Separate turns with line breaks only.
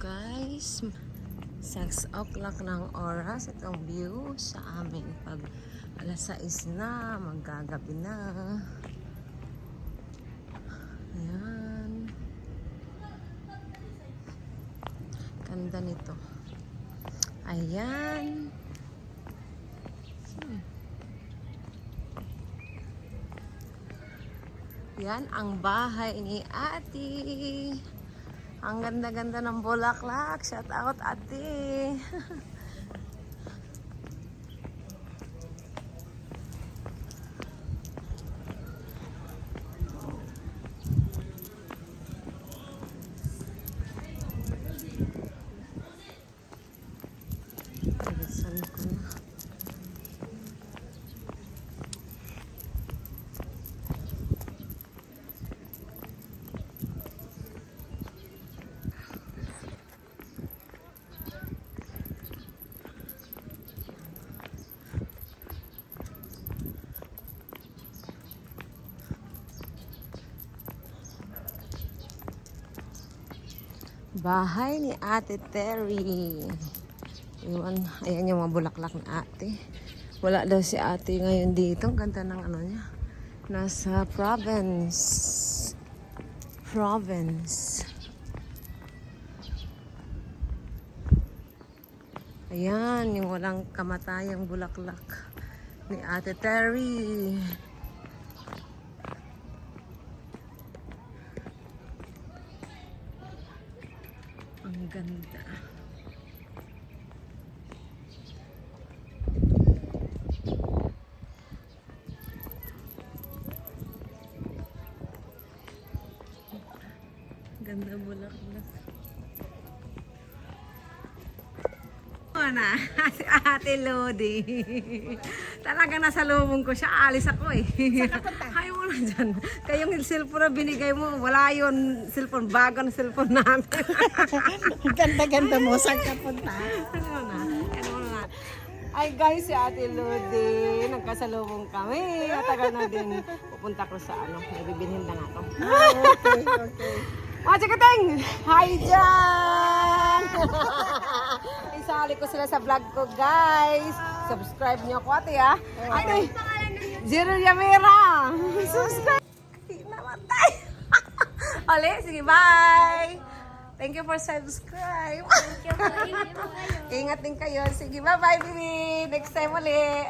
guys. 6 o'clock ng oras. Itong view sa amin. Pag alas 6 na, maggagabi na. Ayan. Ganda nito. Ayan. Hmm. Yan ang bahay ni Ate. Ang ganda-ganda ng bulaklak. Shout out, Ate. Na. Bahay ni Ate Terry. Iwan, ayan yung mga bulaklak ni ate. Wala daw si ate ngayon dito. Ang ganda ng ano niya. Nasa province. Province. Ayan, yung walang kamatayang bulaklak ni Ate Terry. Ganda. Ganda bulaklak. na, si Ate Lodi. Talaga nasa lubong ko siya. Alis ako eh. Ayaw mo na dyan. Kayong cellphone na binigay mo, wala yun cellphone. Bago na cellphone namin.
Ganda-ganda mo, saan ka punta?
ano na? Ano na? Ay guys, si Ate Lodi, nagkasalubong kami. Matagal na din. Pupunta ko sa ano, may bibilhin lang ako.
okay, okay.
Mga chikating! Hi dyan! Isali ko sila sa vlog ko, guys. Subscribe niyo ako, ate, ha? Ate, Zero Yamira! Subscribe! Hindi namatay! Oli, sige, bye! Thank you for subscribe. Ingat din kayo. Sige, bye-bye, baby. Next time ulit.